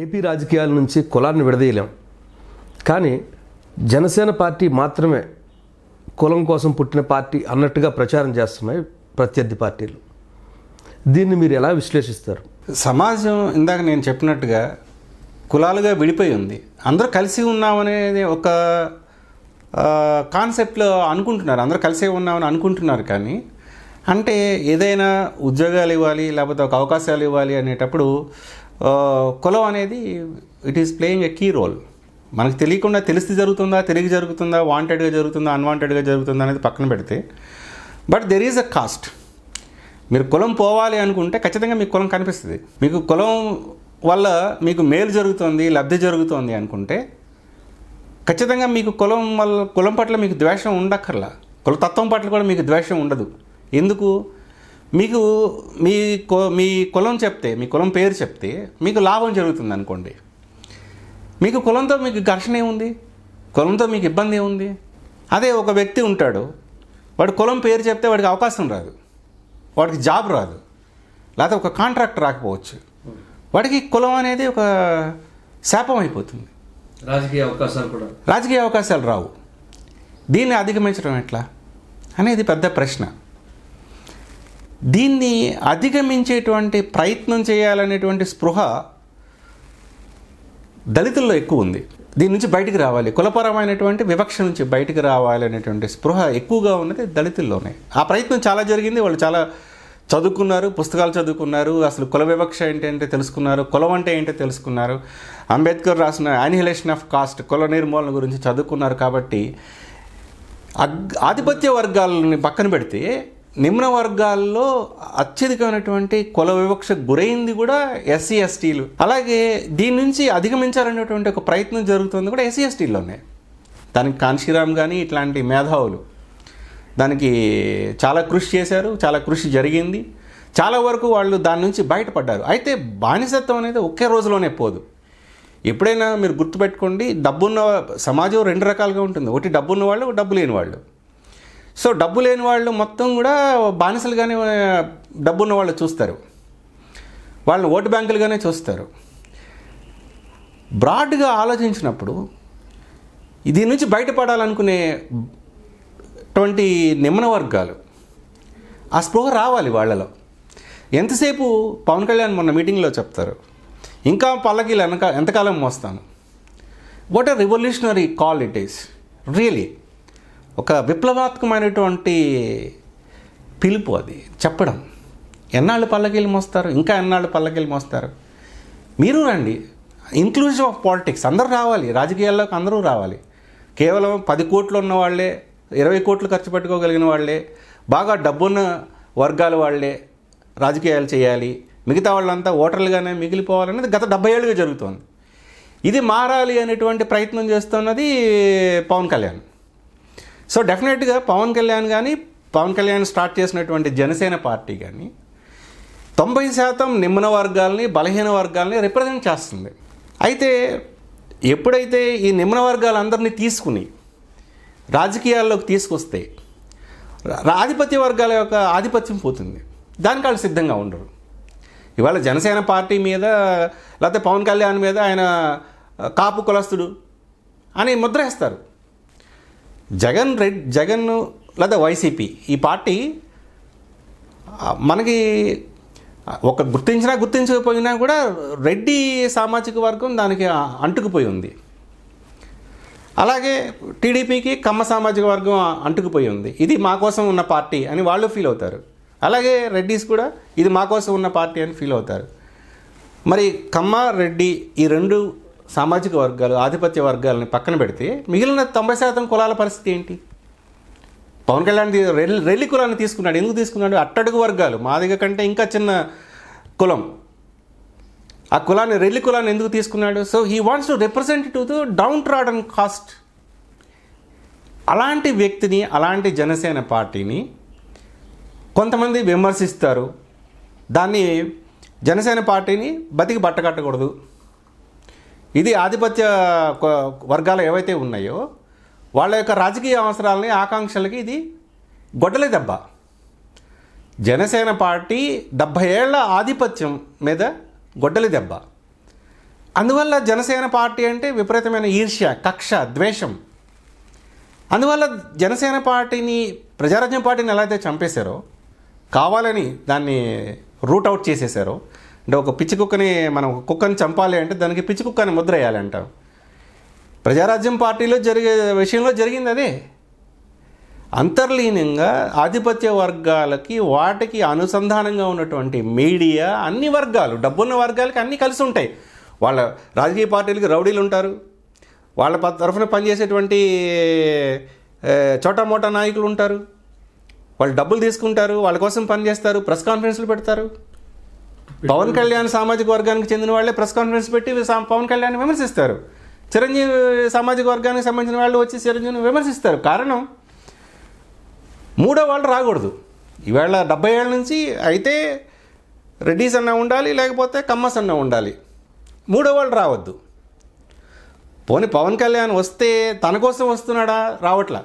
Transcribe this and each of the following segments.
AP రాజకీయాల నుంచి కులాన్ని విడదీయలేం. కానీ జనసేన పార్టీ మాత్రమే కులం కోసం పుట్టిన పార్టీ అన్నట్టుగా ప్రచారం చేస్తున్నాయి ప్రత్యర్థి పార్టీలు. దీన్ని మీరు ఎలా విశ్లేషిస్తారు? సమాజం ఇందాక నేను చెప్పినట్టుగా కులాలుగా విడిపోయి ఉంది. అందరూ కలిసి ఉన్నామనేది ఒక కాన్సెప్ట్లో అనుకుంటున్నారు. అందరూ కలిసే ఉన్నామని అనుకుంటున్నారు కానీ అంటే ఏదైనా ఉద్యోగాలు ఇవ్వాలి లేకపోతే ఒక అవకాశాలు ఇవ్వాలి అనేటప్పుడు కులం అనేది it is playing a key role మనకు తెలియకుండా తెలిసి జరుగుతుందా తెలియ జరుగుతుందా వాంటెడ్గా జరుగుతుందా అన్వాంటెడ్గా జరుగుతుందా అనేది పక్కన పెడితే but there is a caste మీరు కులం పోవాలి అనుకుంటే ఖచ్చితంగా మీకు కులం కనిపిస్తుంది. మీకు కులం వల్ల మీకు మేలు జరుగుతుంది లబ్ధి జరుగుతుంది అనుకుంటే ఖచ్చితంగా మీకు కులం వల్ల కులం పట్ల మీకు ద్వేషం ఉండక్కర్లా. కులతత్వం పట్ల కూడా మీకు ద్వేషం ఉండదు. ఎందుకు? మీకు మీ మీ కులం చెప్తే మీ కులం పేరు చెప్తే మీకు లాభం జరుగుతుంది అనుకోండి మీకు కులంతో మీకు ఘర్షణ ఏముంది? కులంతో మీకు ఇబ్బంది ఏముంది? అదే ఒక వ్యక్తి ఉంటాడు వాడు కులం పేరు చెప్తే వాడికి అవకాశం రాదు. వాడికి జాబ్ రాదు. లేకపోతే ఒక కాంట్రాక్ట్ రాకపోవచ్చు. వాడికి కులం అనేది ఒక శాపం అయిపోతుంది. రాజకీయ అవకాశాలు కూడా. రాజకీయ అవకాశాలు రావు. దీన్ని అధిగమించడం ఎట్లా? అనేది పెద్ద ప్రశ్న. దీన్ని అధిగమించేటువంటి ప్రయత్నం చేయాలనేటువంటి స్పృహ దళితుల్లో ఎక్కువ ఉంది. దీని నుంచి బయటికి రావాలి. కులపరమైనటువంటి వివక్ష నుంచి బయటికి రావాలి అనేటువంటి స్పృహ ఎక్కువగా ఉన్నది దళితుల్లోనే. ఆ ప్రయత్నం చాలా జరిగింది. వాళ్ళు చాలా చదువుకున్నారు పుస్తకాలు చదువుకున్నారు అసలు కుల వివక్ష ఏంటంటే తెలుసుకున్నారు కులం అంటే ఏంటో తెలుసుకున్నారు. అంబేద్కర్ రాసిన యానిహిలేషన్ ఆఫ్ కాస్ట్ కుల నిర్మూలన గురించి చదువుకున్నారు కాబట్టి అగ్- ఆధిపత్య వర్గాలని పక్కన పెడితే నిమ్న వర్గాల్లో అత్యధికమైనటువంటి కుల వివక్ష గురైంది కూడా ఎస్సీ ఎస్టీలు. అలాగే దీని నుంచి అధిగమించాలనేటువంటి ఒక ప్రయత్నం జరుగుతుంది కూడా ఎస్సీ ఎస్టీల్లోనే. దానికి కాంశీరామ్ కానీ ఇట్లాంటి మేధావులు దానికి చాలా కృషి చేశారు చాలా కృషి జరిగింది. చాలా వరకు వాళ్ళు దాని నుంచి బయటపడ్డారు. అయితే బానిసత్వం అనేది ఒకే రోజులోనే పోదు. ఎప్పుడైనా మీరు గుర్తుపెట్టుకోండి డబ్బున్న సమాజం రెండు రకాలుగా ఉంటుంది. ఒకటి డబ్బున్న వాళ్ళు డబ్బు లేని వాళ్ళు. సో డబ్బు లేని వాళ్ళు మొత్తం కూడా బానిసలుగానే డబ్బున్న వాళ్ళు చూస్తారు. వాళ్ళని ఓటు బ్యాంకులుగానే చూస్తారు. బ్రాడ్గా ఆలోచించినప్పుడు దీని నుంచి బయటపడాలనుకునే అటువంటి నిమ్న వర్గాలు ఆ స్పృహ రావాలి వాళ్ళలో. ఎంతసేపు పవన్ కళ్యాణ్ మొన్న మీటింగ్లో చెప్తారు ఇంకా పల్లకీలు వెనక ఎంతకాలం మోస్తాను. What are revolutionary call it is really ఒక విప్లవాత్మకమైనటువంటి పిలుపు అది. చెప్పడం. ఎన్నాళ్ళు పల్లకీలు మోస్తారు? ఇంకా ఎన్నాళ్ళు పల్లకీలు మోస్తారు? మీరు రండి. ఇంక్లూజివ్ ఆఫ్ పాలిటిక్స్ అందరూ రావాలి. రాజకీయాల్లోకి అందరూ రావాలి. కేవలం పది కోట్లు ఉన్న వాళ్ళే ఇరవై కోట్లు ఖర్చు పెట్టుకోగలిగిన వాళ్ళే బాగా డబ్బున్న వర్గాల వాళ్ళే రాజకీయాలు చేయాలి. మిగతా వాళ్ళంతా ఓటర్లుగానే మిగిలిపోవాలనేది గత డెబ్బై ఏళ్ళుగా జరుగుతోంది. ఇది మారాలి అనేటువంటి ప్రయత్నం చేస్తున్నది పవన్ కళ్యాణ్. సో డెఫినెట్గా పవన్ కళ్యాణ్ కానీ పవన్ కళ్యాణ్ స్టార్ట్ చేసినటువంటి జనసేన పార్టీ కానీ తొంభై శాతం నిమ్న వర్గాల్ని బలహీన వర్గాల్ని రిప్రజెంట్ చేస్తుంది. అయితే ఎప్పుడైతే ఈ నిమ్న వర్గాలందరినీ తీసుకుని రాజకీయాల్లోకి తీసుకొస్తే రా- ఆధిపత్య వర్గాల యొక్క ఆధిపత్యం పోతుంది. దానికి వాళ్ళు సిద్ధంగా ఉండరు. ఇవాళ జనసేన పార్టీ మీద లేకపోతే పవన్ కళ్యాణ్ మీద ఆయన కాపు కులస్తుడు అని ముద్రేస్తారు. జగన్ రెడ్ జగన్ లేదా వైసీపీ ఈ పార్టీ మనకి ఒక గుర్తించినా గుర్తించకపోయినా కూడా రెడ్డి సామాజిక వర్గం దానికి అంటుకుపోయి ఉంది. అలాగే టీడీపీకి కమ్మ సామాజిక వర్గం అంటుకుపోయి ఉంది. ఇది మా కోసం ఉన్న పార్టీ అని వాళ్ళు ఫీల్ అవుతారు. అలాగే రెడ్డిస్ కూడా ఇది మా కోసం ఉన్న పార్టీ అని ఫీల్ అవుతారు. మరి కమ్మ రెడ్డి ఈ రెండు సామాజిక వర్గాలు ఆధిపత్య వర్గాలని పక్కన పెడితే మిగిలిన తొంభై శాతం కులాల పరిస్థితి ఏంటి? పవన్ కళ్యాణ్ రెల్లి రెల్లి కులాన్ని తీసుకున్నాడు. ఎందుకు తీసుకున్నాడు? అట్టడుగు వర్గాలు. మాదిగ కంటే ఇంకా చిన్న కులం. ఆ కులాన్ని రెల్లి కులాన్ని ఎందుకు తీసుకున్నాడు? So he wants to represent to the downtrodden caste అలాంటి వ్యక్తిని అలాంటి జనసేన పార్టీని కొంతమంది విమర్శిస్తారు. దాన్ని జనసేన పార్టీని బతికి బట్టకట్టకూడదు ఇది ఆధిపత్య కొ- వర్గాలు ఏవైతే ఉన్నాయో వాళ్ళ యొక్క రాజకీయ అవసరాలని ఆకాంక్షలకి ఇది గొడ్డలి దెబ్బ. జనసేన పార్టీ డెబ్భై ఏళ్ళ ఆధిపత్యం మీద గొడ్డలి దెబ్బ. అందువల్ల జనసేన పార్టీ అంటే విపరీతమైన ఈర్ష్య కక్ష ద్వేషం. అందువల్ల జనసేన పార్టీని ప్రజారాజ్యం పార్టీని ఎలా అయితే చంపేశారో కావాలని దాన్ని రూట్ అవుట్ చేసేసారో అంటే ఒక పిచ్చి కుక్కని మనం ఒక కుక్కని చంపాలి అంటే దానికి పిచ్చి కుక్కని ముద్ర వేయాలి ప్రజారాజ్యం పార్టీలో జరిగే విషయంలో జరిగింది అదే. అంతర్లీనంగా ఆధిపత్య వర్గాలకి వాటికి అనుసంధానంగా ఉన్నటువంటి మీడియా అన్ని వర్గాలు డబ్బున్న వర్గాలకి అన్నీ కలిసి ఉంటాయి. వాళ్ళ రాజకీయ పార్టీలకి రౌడీలు ఉంటారు. వాళ్ళ తరఫున పనిచేసేటువంటి చోటా మోటా నాయకులు ఉంటారు. వాళ్ళు డబ్బులు తీసుకుంటారు వాళ్ళ కోసం పనిచేస్తారు ప్రెస్ కాన్ఫరెన్స్లు పెడతారు. పవన్ కళ్యాణ్ సామాజిక వర్గానికి చెందిన వాళ్ళే ప్రెస్ కాన్ఫరెన్స్ పెట్టి పవన్ కళ్యాణ్ విమర్శిస్తారు. చిరంజీవి సామాజిక వర్గానికి సంబంధించిన వాళ్ళు వచ్చి చిరంజీవిని విమర్శిస్తారు. కారణం? మూడో వాళ్ళు రాకూడదు. ఈవేళ డెబ్బై ఏళ్ళ నుంచి అయితే రెడ్డీస్ అన్న ఉండాలి లేకపోతే కమ్మస్ అన్న ఉండాలి. మూడో వాళ్ళు రావద్దు. పోనీ పవన్ కళ్యాణ్ వస్తే తన కోసం వస్తున్నాడా? రావట్లా.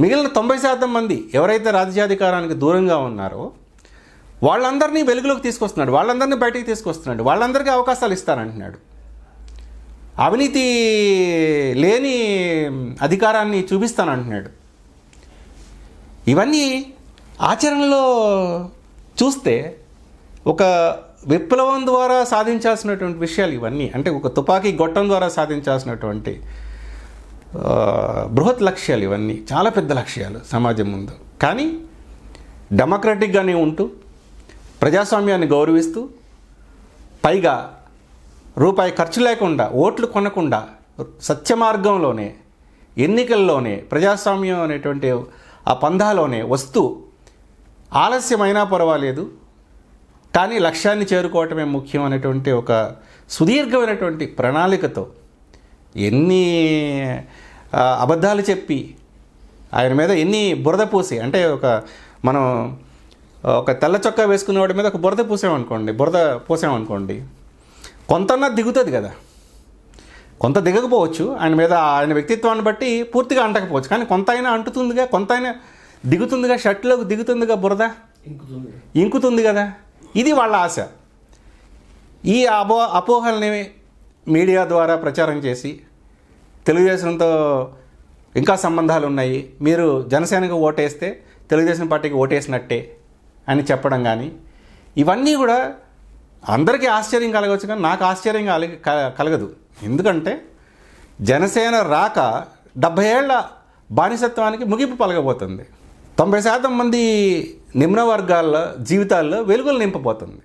మిగిలిన తొంభై శాతం మంది ఎవరైతే రాజ్యాధికారానికి దూరంగా ఉన్నారో వాళ్ళందరినీ వెలుగులోకి తీసుకొస్తున్నాడు వాళ్ళందరినీ బయటికి తీసుకొస్తున్నాడు వాళ్ళందరికీ అవకాశాలు ఇస్తానంటున్నాడు. అవినీతి లేని అధికారాన్ని చూపిస్తానంటున్నాడు. ఇవన్నీ ఆచరణలో చూస్తే ఒక విప్లవం ద్వారా సాధించాల్సినటువంటి విషయాలు ఇవన్నీ. అంటే ఒక తుపాకీ గొట్టం ద్వారా సాధించాల్సినటువంటి బృహత్ లక్ష్యాలు ఇవన్నీ. చాలా పెద్ద లక్ష్యాలు సమాజం ముందు. కానీ డెమోక్రటిక్గానే ఉంటూ ప్రజాస్వామ్యాన్ని గౌరవిస్తూ పైగా రూపాయి ఖర్చు లేకుండా ఓట్లు కొనకుండా సత్య మార్గంలోనే ఎన్నికల్లోనే ప్రజాస్వామ్యం అనేటువంటి ఆ పంధాలోనే వస్తూ ఆలస్యమైనా పర్వాలేదు. కానీ లక్ష్యాన్ని చేరుకోవటమే ముఖ్యం అనేటువంటి ఒక సుదీర్ఘమైనటువంటి ప్రణాళికతో ఎన్ని అబద్ధాలు చెప్పి ఆయన మీద ఎన్ని బురద పూసి అంటే ఒక మనం ఒక తెల్ల చొక్కా వేసుకున్న వాడి మీద ఒక బురద పూసామనుకోండి బురద పోసామనుకోండి కొంతన్నా దిగుతుంది కదా. కొంత దిగకపోవచ్చు ఆయన మీద ఆయన వ్యక్తిత్వాన్ని బట్టి పూర్తిగా అంటకపోవచ్చు కానీ కొంత అయినా అంటుతుందిగా కొంత అయినా దిగుతుందిగా షర్ట్లోకి దిగుతుందిగా బురద? ఇంకుతుంది. కదా. ఇది వాళ్ళ ఆశ. ఈ అపో అపోహల్ని మీడియా ద్వారా ప్రచారం చేసి తెలుగుదేశంతో ఇంకా సంబంధాలు ఉన్నాయి మీరు జనసేనకు ఓటేస్తే తెలుగుదేశం పార్టీకి ఓటేసినట్టే. అని చెప్పడం కానీ ఇవన్నీ కూడా అందరికీ ఆశ్చర్యం కలగవచ్చు కానీ నాకు ఆశ్చర్యం కలగ కలగదు. ఎందుకంటే జనసేన రాక డెబ్భై ఏళ్ళ బానిసత్వానికి ముగింపు పలగబోతుంది తొంభై శాతం మంది నిమ్న వర్గాల జీవితాల్లో వెలుగులు నింపబోతుంది.